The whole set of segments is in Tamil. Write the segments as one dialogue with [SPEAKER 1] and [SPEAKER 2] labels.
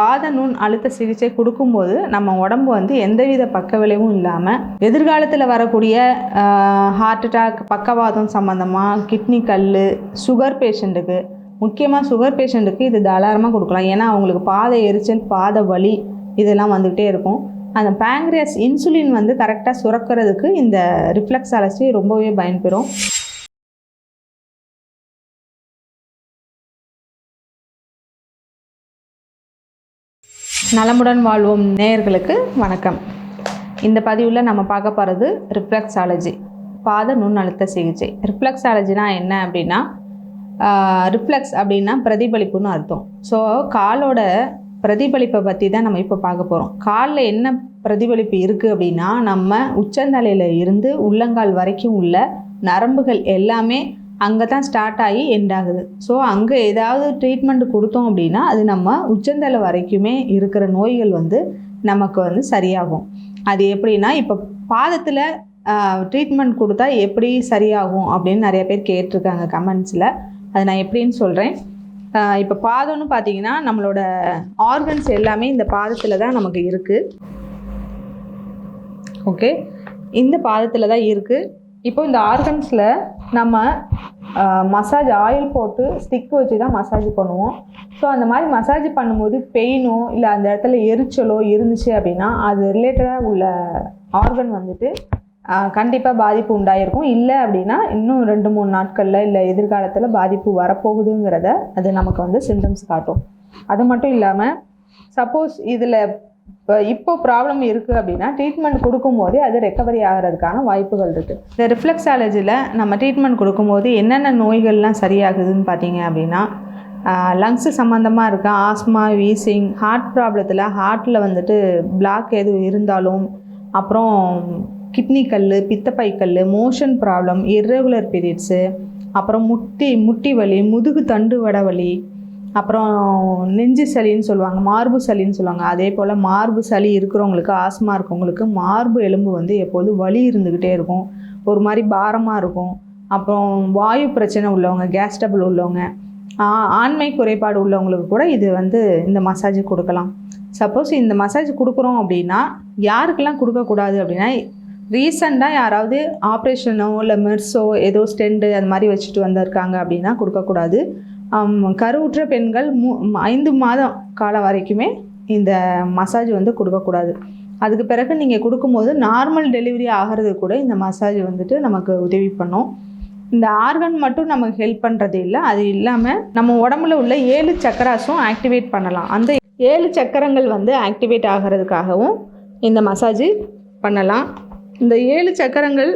[SPEAKER 1] பாத நுண் அழுத்த சிகிச்சை கொடுக்கும்போது நம்ம உடம்பு வந்து எந்தவித பக்க விளைவும் இல்லாமல் எதிர்காலத்தில் வரக்கூடிய ஹார்ட் அட்டாக் பக்கவாதம் சம்மந்தமாக கிட்னி கல் சுகர் பேஷண்ட்டுக்கு முக்கியமாக சுகர் பேஷண்ட்டுக்கு இது தாராளமாக கொடுக்கலாம். ஏன்னா அவங்களுக்கு பாத எரிச்சல் பாத வலி இதெல்லாம் வந்துக்கிட்டே இருக்கும். அந்த பேங்க்ரியஸ் இன்சுலின் வந்து கரெக்டாக சுரக்கிறதுக்கு இந்த ரிஃப்ளெக்ஸ் அலசி ரொம்பவே பயன்பெறும். நலமுடன் வாழ்வோம் நேயர்களுக்கு வணக்கம். இந்த பதிவில் நம்ம பார்க்க போகிறது ரிஃப்ளெக்ஸாலஜி பாத நுண்ணழுத்த சிகிச்சை. ரிஃப்ளெக்ஸாலஜினா என்ன அப்படின்னா ரிஃப்ளெக்ஸ் அப்படின்னா பிரதிபலிப்புன்னு அர்த்தம். ஸோ காலோட பிரதிபலிப்பை பற்றி தான் நம்ம இப்போ பார்க்க போகிறோம் காலில் என்ன பிரதிபலிப்பு இருக்குது அப்படின்னா நம்ம உச்சந்தலையில் இருந்து உள்ளங்கால் வரைக்கும் உள்ள நரம்புகள் எல்லாமே அங்கே தான் ஸ்டார்ட் ஆகி எண்ட் ஆகுது. ஸோ அங்கே ஏதாவது ட்ரீட்மெண்ட் கொடுத்தோம் அப்படின்னா அது நம்ம உச்சந்தலை வரைக்குமே இருக்கிற நோய்கள் வந்து நமக்கு வந்து சரியாகும். அது எப்படின்னா இப்போ பாதத்தில் ட்ரீட்மெண்ட் கொடுத்தா எப்படி சரியாகும் அப்படின்னு நிறைய பேர் கேட்டிருக்காங்க கமெண்ட்ஸில் அது நான் எப்படின்னு சொல்கிறேன் இப்போ பாதம்னு பார்த்தீங்கன்னா நம்மளோட ஆர்கன்ஸ் எல்லாமே இந்த பாதத்தில் தான் நமக்கு இருக்குது ஓகே இந்த பாதத்தில் தான் இருக்குது இப்போ இந்த ஆர்கன்ஸில் நம்ம மசாஜ் ஆயில் போட்டு ஸ்டிக் வச்சு தான் மசாஜ் பண்ணுவோம். ஸோ அந்த மாதிரி மசாஜ் பண்ணும்போது பெயினோ இல்லை அந்த இடத்துல எரிச்சலோ இருந்துச்சு அப்படின்னா அது ரிலேட்டடாக உள்ள ஆர்கன் வந்துட்டு கண்டிப்பாக பாதிப்பு உண்டாயிருக்கும். இல்லை அப்படின்னா இன்னும் ரெண்டு மூணு நாட்களில் இல்லை எதிர்காலத்தில் பாதிப்பு வரப்போகுதுங்கிறத அது நமக்கு வந்து சிம்டம்ஸ் காட்டும். அது மட்டும் இல்லாமல் சப்போஸ் இதில் இப்போ இப்போ ப்ராப்ளம் இருக்குது அப்படின்னா ட்ரீட்மெண்ட் கொடுக்கும்போதே அது ரெக்கவரி ஆகிறதுக்கான வாய்ப்புகள் இருக்குது இந்த ரிஃப்ளெக்ஸாலஜியில் நம்ம ட்ரீட்மெண்ட் கொடுக்கும்போது என்னென்ன நோய்கள்லாம் சரியாகுதுன்னு பார்த்தீங்க அப்படின்னா லங்ஸு சம்மந்தமாக இருக்க ஆஸ்மா வீசிங் ஹார்ட் ப்ராப்ளத்தில் ஹார்ட்டில் வந்துட்டு பிளாக் எதுவும் இருந்தாலும் அப்புறம் கிட்னி கல் பித்தப்பை கல் மோஷன் ப்ராப்ளம் இர்ரெகுலர் பீரியட்ஸு அப்புறம் முட்டி முட்டி வலி முதுகு தண்டு வட வலி அப்புறம் நெஞ்சு சளின்னு சொல்லுவாங்க மார்பு சளின்னு சொல்லுவாங்க. அதே போல் மார்பு சளி இருக்கிறவங்களுக்கு ஆஸ்மா இருக்கவங்களுக்கு மார்பு எலும்பு வந்து எப்போதும் வலி இருந்துக்கிட்டே இருக்கும். ஒரு மாதிரி பாரமாக இருக்கும். அப்புறம் வாயு பிரச்சனை உள்ளவங்க கேஸ் டபுள் உள்ளவங்க ஆண்மை குறைபாடு உள்ளவங்களுக்கு கூட இது வந்து இந்த மசாஜ் கொடுக்கலாம். சப்போஸ் இந்த மசாஜ் கொடுக்குறோம் அப்படின்னா யாருக்கெல்லாம் கொடுக்கக்கூடாது அப்படின்னா ரீசண்டாக யாராவது ஆப்ரேஷனோ இல்லை மெர்ஸோ ஏதோ ஸ்டெண்டு அது மாதிரி வச்சுட்டு வந்திருக்காங்க அப்படின்னா கொடுக்கக்கூடாது. கருவுற்ற பெண்கள் மூ ஐந்து மாதம் காலம் வரைக்குமே இந்த மசாஜ் வந்து கொடுக்கக்கூடாது. அதுக்கு பிறகு நீங்கள் கொடுக்கும்போது நார்மல் டெலிவரி ஆகிறது கூட இந்த மசாஜ் வந்துட்டு நமக்கு உதவி பண்ணும். இந்த ஆர்கன் மட்டும் நமக்கு ஹெல்ப் பண்ணுறது இல்லை அது இல்லாமல் நம்ம உடம்புல உள்ள ஏழு சக்கராஸும் ஆக்டிவேட் பண்ணலாம். அந்த ஏழு சக்கரங்கள் வந்து ஆக்டிவேட் ஆகிறதுக்காகவும் இந்த மசாஜ் பண்ணலாம். இந்த ஏழு சக்கரங்கள்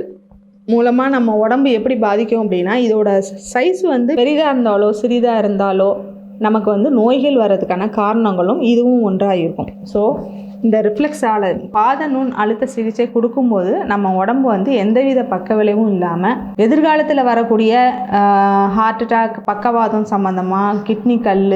[SPEAKER 1] மூலமாக நம்ம உடம்பு எப்படி பாதிக்கும் அப்படின்னா இதோட சைஸ் வந்து பெரிதாக இருந்தாலோ சிறிதாக இருந்தாலோ நமக்கு வந்து நோய்கள் வர்றதுக்கான காரணங்களும் இதுவும் ஒன்றாக இருக்கும் ஸோ இந்த ரிஃப்ளெக்ஸால் பாத நுண் அழுத்த சிகிச்சை கொடுக்கும்போது நம்ம உடம்பு வந்து எந்தவித பக்க விளைவும் இல்லாமல் எதிர்காலத்தில் வரக்கூடிய ஹார்ட் அட்டாக் பக்கவாதம் சம்மந்தமாக கிட்னி கல்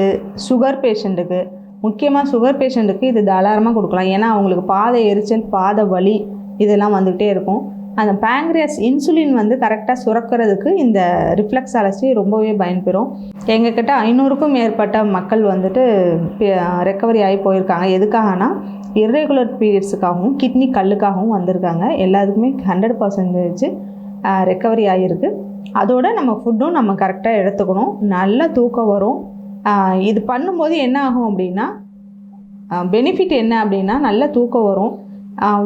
[SPEAKER 1] சுகர் பேஷண்ட்டுக்கு முக்கியமாக சுகர் பேஷண்ட்டுக்கு இது தாராளமாக கொடுக்கலாம். ஏன்னா அவங்களுக்கு பாத எரிச்சல் பாத வலி இதெல்லாம் வந்துக்கிட்டே இருக்கும். அந்த பேங்க்ரியாஸ் இன்சுலின் வந்து கரெக்டாக சுரக்கிறதுக்கு இந்த ரிஃப்ளெக்ஸ் அலசி ரொம்பவே பயன்பெறும். எங்கக்கிட்ட ஐநூறுக்கும் மேற்பட்ட மக்கள் வந்துட்டு ரெக்கவரி ஆகி போயிருக்காங்க. எதுக்காகனா இர்ரெகுலர் பீரியட்ஸுக்காகவும் கிட்னி கல்லுக்காகவும் வந்திருக்காங்க. எல்லாத்துக்குமே ஹண்ட்ரட் பர்சன்டேஜ் ரெக்கவரி ஆகிருக்கு அதோட நம்ம ஃபுட்டும் நம்ம கரெக்டாக எடுத்துக்கணும். நல்ல தூக்கம் வரும். இது பண்ணும்போது என்ன ஆகும் அப்படின்னா பெனிஃபிட் என்ன அப்படின்னா நல்ல தூக்கம் வரும்.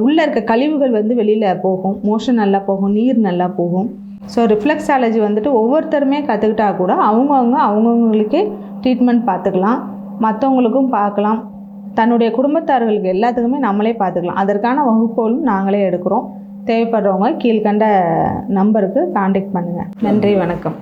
[SPEAKER 1] உள்ளே இருக்க கழிவுகள் வந்து வெளியில் போகும். மோஷன் நல்லா போகும் நீர் நல்லா போகும். ஸோ ரிஃப்ளெக்ஸாலஜி வந்துட்டு ஒவ்வொருத்தருமே கற்றுக்கிட்டா கூட அவங்கவுங்க அவங்கவுங்களுக்கே ட்ரீட்மெண்ட் பார்த்துக்கலாம் மற்றவங்களுக்கும் பார்க்கலாம் தன்னுடைய குடும்பத்தார்களுக்கு எல்லாத்துக்குமே நம்மளே பார்த்துக்கலாம் அதற்கான வகுப்புகளும் நாங்களே எடுக்கிறோம். தேவைப்படுறவங்க கீழ்கண்ட நம்பருக்கு காண்டாக்ட் பண்ணுங்கள் நன்றி வணக்கம்.